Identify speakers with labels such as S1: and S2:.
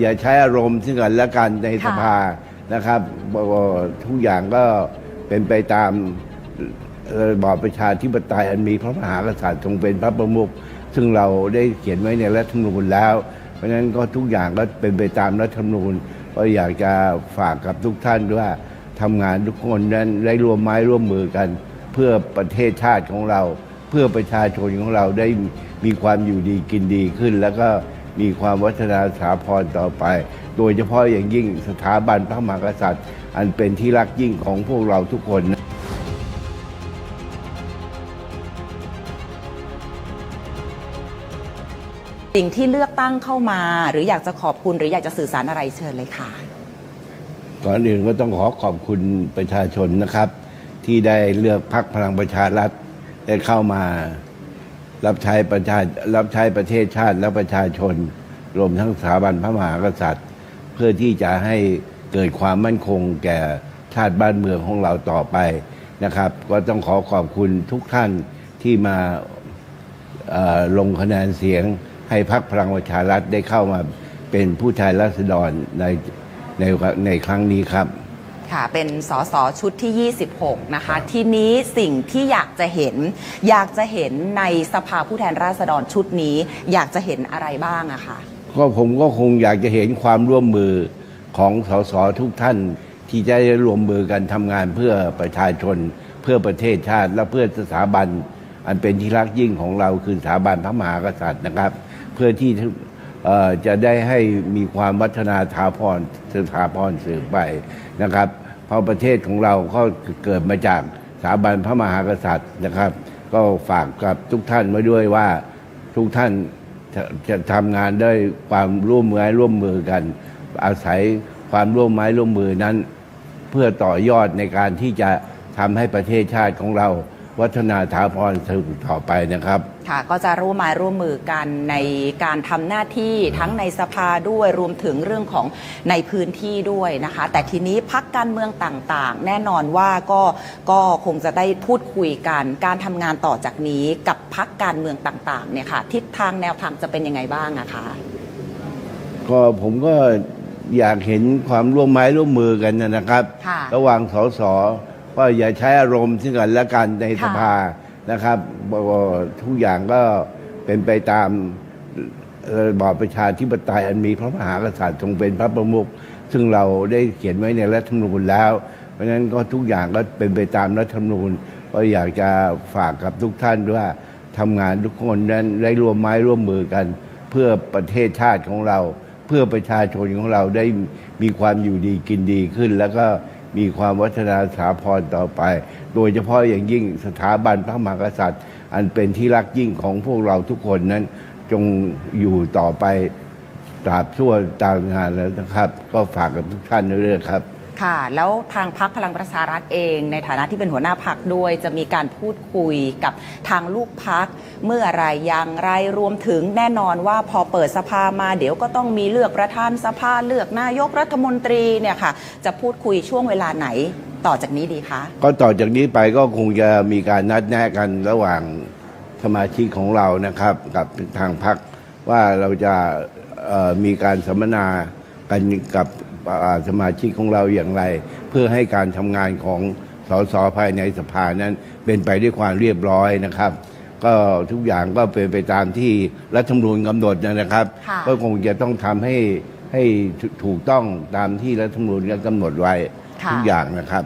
S1: อย่าใช้อารมณ์ซึ่งกันและกันในสภานะครับบอกว่าทุกอย่างก็เป็นไปตามระบอบประชาธิปไตยอันมีพระมหากษัตริย์ทรงเป็นพระประมุขซึ่งเราได้เขียนไว้ในรัฐธรรมนูญแล้ว เพราะฉะนั้นก็ทุกอย่างก็เป็นไปตามรัฐธรรมนูญก็อยากจะฝากกับทุกท่านด้วยว่าทำงานทุกคนนั้นได้ร่วมไม้ร่วมมือกัน เพื่อประเทศชาติของเรา เพื่อประชาชนของเราได้มีความอยู่ดีกินดีขึ้น แล้วก็ มีความวัฒนาสถาพรต่อไป โดยเฉพาะอย่างยิ่งสถาบันพระมหากษัตริย์ อันเป็นที่รักยิ่งของพวกเราทุกคนนะ
S2: สิ่งที่เลือกตั้งเข้ามา หรืออยากจะขอบคุณหรืออยากจะสื่อสารอะไรเชิญเลยค่ะ
S1: ก่อนอื่นก็ต้องขอขอบคุณประชาชนนะครับ ที่ได้เลือกพรรคพลังประชารัฐได้เข้ามา รับใช้ประชารับใช้ประเทศชาติและประชาชน รวมทั้งสถาบันพระมหากษัตริย์ เพื่อที่จะให้เกิดความมั่นคงแก่ชาติบ้านเมืองของเราต่อไปนะครับ ก็ต้องขอขอบคุณทุกท่านที่มาลงคะแนนเสียงให้พรรคพลังประชารัฐได้เข้ามาเป็นผู้แทนราษฎรในในในครั้งนี้ครับ
S2: ค่ะเป็นสสชุดที่ 26 นะคะ ทีนี้สิ่งที่อยากจะเห็น อยากจะเห็นในสภาผู้แทนราษฎรชุดนี้ อยากจะเห็นอะไรบ้างอะคะ
S1: ก็ผมก็คงอยากจะเห็นความร่วมมือของสสทุกท่าน ที่จะได้รวมมือกันทำงานเพื่อประชาชน เพื่อประเทศชาติ และเพื่อสถาบัน อันเป็นที่รักยิ่งของเราคือสถาบันพระมหากษัตริย์นะครับ เพื่อที่จะได้ให้มีความวัฒนาถาพรสถาพรสืบไปนะครับ เพราะประเทศของเราก็เกิดมาจากสถาบันพระมหากษัตริย์นะครับ ก็ฝากกับทุกท่านไว้ด้วยว่าทุกท่าน จะจะทำงานด้วยความร่วมมือร่วมมือกัน อาศัยความร่วมไม้ร่วมมือนั้น เพื่อต่อยอดในการที่จะทำให้ประเทศชาติของเรา วัฒนาถาพรสืบต่อไปนะครับ
S2: ค่ะก็จะร่วมไม้ร่วมมือกันในการทำหน้าที่ทั้งในสภาด้วยรวมถึงเรื่องของในพื้นที่ด้วยนะคะ แต่ทีนี้พักการเมืองต่างๆ แน่นอนว่าก็ก็คงจะได้พูดคุยกัน การทำงานต่อจากนี้กับพักการเมืองต่างๆเนี่ยค่ะทิศทางแนวทางจะเป็นยังไงบ้างอะคะ
S1: ก็ผมก็อยากเห็นความร่วมไม้ร่วมมือกันนะครับ
S2: ค่ะ
S1: ระหว่างสส ก็อย่าใช้อารมณ์ซึ่งกันและกันในสภานะครับบอกว่าทุกอย่างก็เป็นไปตามระบอบประชาธิปไตยอันมีพระมหากษัตริย์ทรงเป็นพระประมุขซึ่งเราได้เขียนไว้ในรัฐธรรมนูญแล้ว เพราะฉะนั้นก็ทุกอย่างก็เป็นไปตามรัฐธรรมนูญก็อยากจะฝากกับทุกท่านด้วยว่าทำงานทุกคนนั้นได้ร่วมไม้ร่วมมือกัน เพื่อประเทศชาติของเรา เพื่อประชาชนของเราได้มีความอยู่ดีกินดีขึ้น แล้วก็ มีความวัฒนาสาพรต่อไป โดยเฉพาะอย่างยิ่งสถาบันพระมหากษัตริย์ อันเป็นที่รักยิ่งของพวกเราทุกคนนั้น จงอยู่ต่อไปตราบชั่วตามงานแล้วนะครับ ก็ฝากกับทุกท่านด้วยครับ
S2: ค่ะ แล้วทางพักพลังประชารัฐเอง ในฐานะที่เป็นหัวหน้าพักด้วย จะมีการพูดคุยกับทางลูกพักเมื่อไรอย่างไรรวมถึงแน่นอนว่าพอเปิดสภามาเดี๋ยวก็ต้องมีเลือกประธานสภาเลือกนายกรัฐมนตรีเนี่ยค่ะ จะพูดคุยช่วงเวลาไหนต่อจากนี้ดีคะ
S1: ก็ต่อจากนี้ไปก็คงจะมีการนัดแนะกันระหว่างสมาชิกของเรานะครับ กับทางพักว่าเราจะมีการสัมมนากันกับ สมาชิกของเราอย่างไร เพื่อให้การทำงานของสสภายในสภานั้นเป็นไปด้วยความเรียบร้อยนะครับ ก็ทุกอย่างก็เป็นไปตามที่รัฐธรรมนูญกำหนดนะครับ
S2: ค่ะ
S1: ก็คงจะต้องทำให้ให้ถูกต้องตามที่รัฐธรรมนูญกำหนดไว้
S2: ค่ะ
S1: ทุกอย่างนะครับ